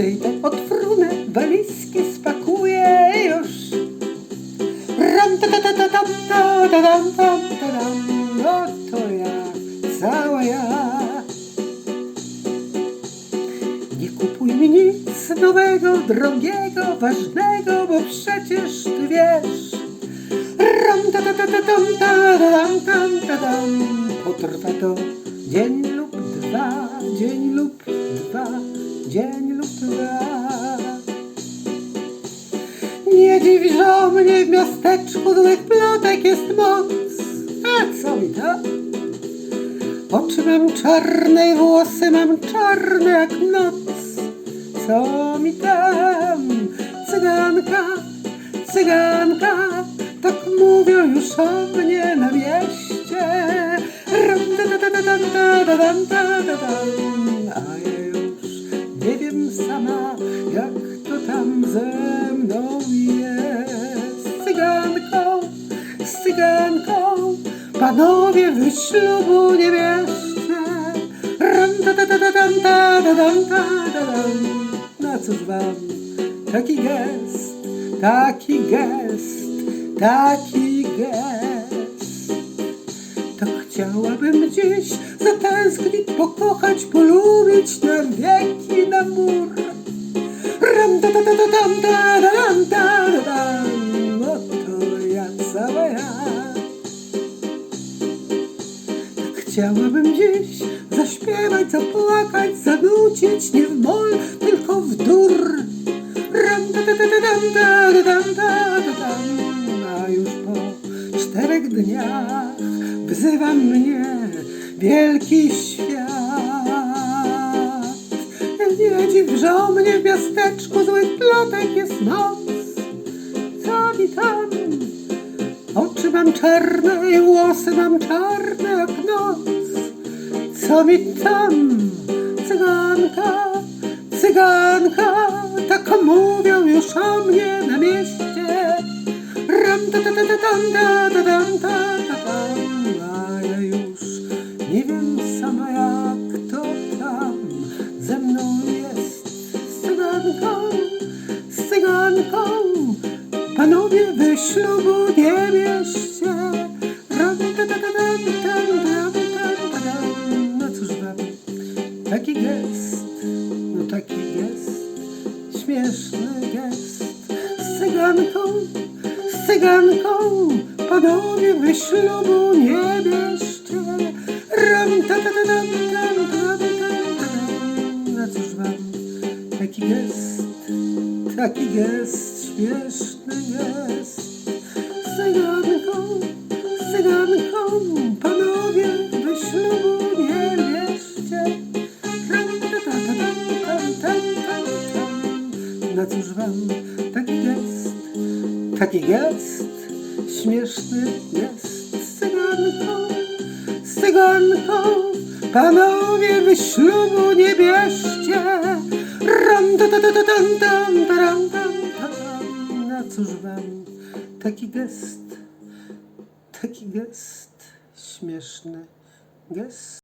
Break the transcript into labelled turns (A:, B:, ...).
A: te odfrunę, walizki spakuję już. Ram ta ta ta ta tam ta ta tam tam ta no to ja, cała ja. Nie kupuj mi nic nowego, drogiego, ważnego, bo przecież ty wiesz. Ram ta ta ta ta tam ta ta tam tam ta to dzień dwa, dzień lub dwa, dzień lub dwa. Nie dziw, że o mnie w miasteczku złych plotek jest moc. A co mi to? Oczy mam czarne i włosy mam czarne jak noc. Co mi tam? Cyganka, cyganka, tak mówią już o mnie na Tadam, tadadam, a ja już nie wiem sama, jak to tam ze mną jest. Cyganką, z cyganką, panowie wy ślubu nie bierzcie. Ram, tadadadam, tadadam, tadadam, na co z wam taki gest, taki gest, taki gest. Chciałabym dziś zatęsknić, pokochać, polubić na wieki, na mur. Ram, da, da, da, da, dam, da, da, dam, da, da, dam. Oto no ja, sama ja. Chciałabym dziś zaśpiewać, zapłakać, zanucić, nie w mol, tylko w dur. Ram, da, da, da, da, dam, da, da, dam, da, da, już po czterech dniach wzywa mnie wielki świat. Nie dziw, że o mnie w miasteczku złych plotek jest moc. Co mi tam? Oczy mam czarne i włosy mam czarne jak noc. Co mi tam? Cyganka, cyganka, tak mówią już o mnie na mieście. Ram ta ta ta ta tam ta ta tam ta ta ślubu nie bierzcie. No cóż wam, taki gest, no taki gest, śmieszny gest. Z cyganką, z cyganką, panowie wy ślubu nie bierzcie. Ram ta ta ta tam tam tam tam. No cóż wam, taki gest, taki gest, śmieszny gest. Na cóż wam taki gest, taki gest, śmieszny gest z cyganką, z cyganką, panowie wy ślubu nie bierzcie. Ram ta ta ta ta tam tam tam tam. Na cóż wam taki gest, taki gest, śmieszny gest.